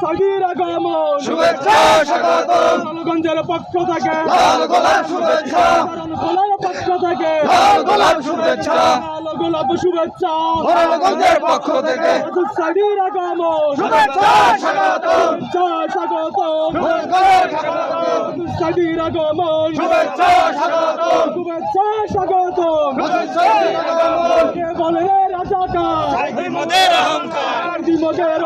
সাজির আগমন। শুভেচ্ছা স্বাগতম। গোলালগঞ্জের পক্ষ থেকে। লাল গোলাপ শুভেচ্ছা। গোলার পক্ষ থেকে। লাল গোলাপ শুভেচ্ছা। লাল গোলাপ শুভেচ্ছা। পক্ষ থেকে। সাজির আগমন। শুভেচ্ছা স্বাগতম। স্বাগতম। সাজির আগমন। শুভেচ্ছা স্বাগতম। শুভেচ্ছা স্বাগতম। শুভেচ্ছা স্বাগতম। কে বলে রাজাকার? মোদের অহংকার?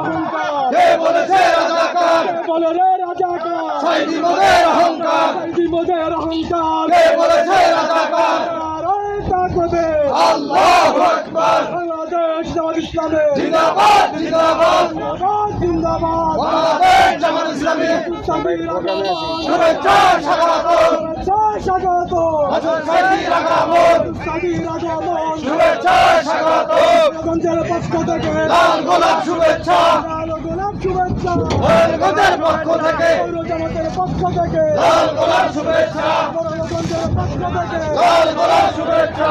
অহংকার কে বলেছে রাজাকার কে বলে রে রাজাকার। সাইদি মোদের অহংকার। দিমদের অহংকার। কে বলেছে রাজাকার? নারায় তাকবে আল্লাহু আকবার। বাংলাদেশ জামাত ইসলামে। জিন্দাবাদ জিন্দাবাদ। জিন্দাবাদ বাংলাদেশ জামাত ইসলামী। সাজির আগমন শুভেচ্ছা স্বাগত সাইদির আগমন সাজির আগমন শুভেচ্ছা স্বাগতম। গঞ্জের পক্ষ থেকে লাল গোলাপ শুভেচ্ছা। লাল গোলাপ শুভেচ্ছা। মোরালগঞ্জের পক্ষ থেকে পৌর পক্ষ থেকে লাল গোলাপ শুভেচ্ছা। পক্ষ থেকে লাল গোলাপ শুভেচ্ছা।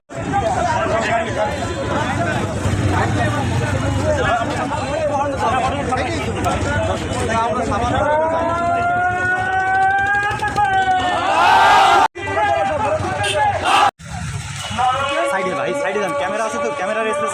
সাইডে ভাই সাইডে যান। ক্যামেরা আছে তো ক্যামেরার স্পেস